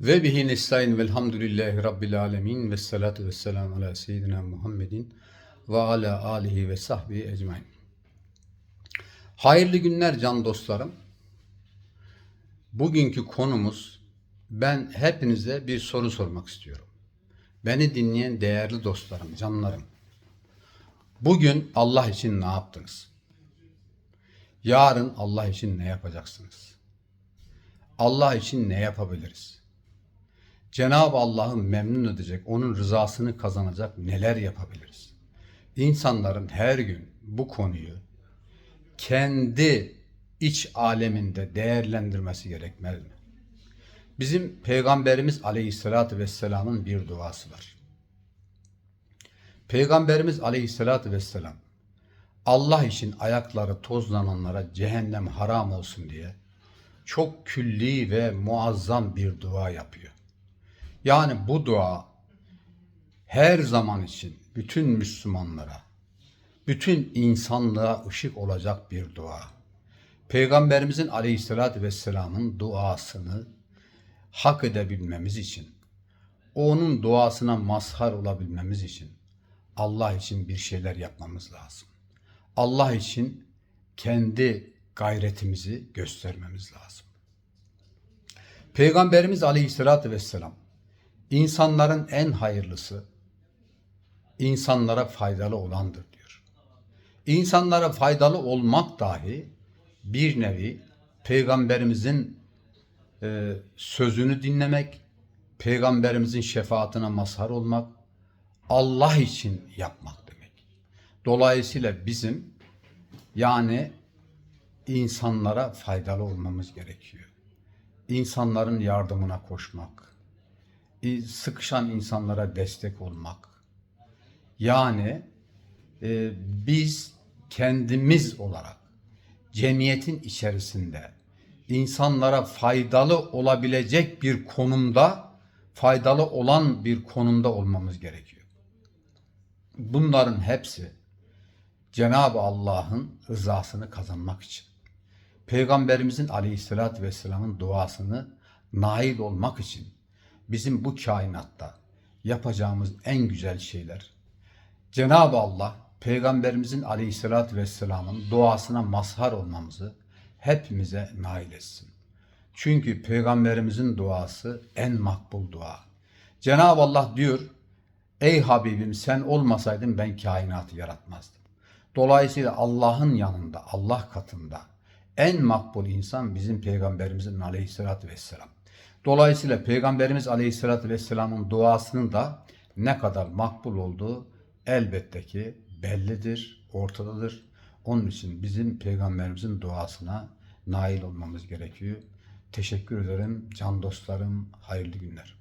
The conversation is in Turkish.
Ve bihi nestaîn velhamdülillahi rabbil alemin ve salatu ve ala seyyidina Muhammedin ve ala alihi ve sahbihi ecmain. Hayırlı günler can dostlarım. Bugünkü konumuz ben hepinize bir soru sormak istiyorum. Beni dinleyen değerli dostlarım, canlarım. Bugün Allah için ne yaptınız? Yarın Allah için ne yapacaksınız? Allah için ne yapabiliriz? Cenab-ı Allah'ı memnun edecek, onun rızasını kazanacak neler yapabiliriz? İnsanların her gün bu konuyu kendi iç aleminde değerlendirmesi gerekmez mi? Bizim Peygamberimiz Aleyhisselatü Vesselam'ın bir duası var. Peygamberimiz Aleyhisselatü Vesselam Allah için ayakları tozlananlara cehennem haram olsun diye çok külli ve muazzam bir dua yapıyor. Yani bu dua her zaman için bütün Müslümanlara, bütün insanlığa ışık olacak bir dua. Peygamberimizin aleyhissalatü vesselamın duasını hak edebilmemiz için, onun duasına mazhar olabilmemiz için Allah için bir şeyler yapmamız lazım. Allah için kendi gayretimizi göstermemiz lazım. Peygamberimiz aleyhissalatü vesselam insanların en hayırlısı insanlara faydalı olandır diyor. İnsanlara faydalı olmak dahi bir nevi peygamberimizin e, sözünü dinlemek, peygamberimizin şefaatine mazhar olmak, Allah için yapmak demek. Dolayısıyla bizim yani insanlara faydalı olmamız gerekiyor. İnsanların yardımına koşmak, sıkışan insanlara destek olmak. Yani e, biz kendimiz olarak cemiyetin içerisinde insanlara faydalı olabilecek bir konumda, faydalı olan bir konumda olmamız gerekiyor. Bunların hepsi Cenab-ı Allah'ın rızasını kazanmak için. Peygamberimizin aleyhissalatü vesselamın duasını nail olmak için bizim bu kainatta yapacağımız en güzel şeyler Cenab-ı Allah Peygamberimizin aleyhissalatü vesselamın duasına mazhar olmamızı hepimize nail etsin. Çünkü Peygamberimizin duası en makbul dua. Cenab-ı Allah diyor, ey Habibim sen olmasaydın ben kainatı yaratmazdım. Dolayısıyla Allah'ın yanında, Allah katında en makbul insan bizim Peygamberimizin aleyhissalatü vesselam. Dolayısıyla Peygamberimiz aleyhissalatü vesselamın duasının da ne kadar makbul olduğu elbette ki bellidir, ortadadır. Onun için bizim Peygamberimizin duasına nail olmamız gerekiyor. Teşekkür ederim can dostlarım, hayırlı günler.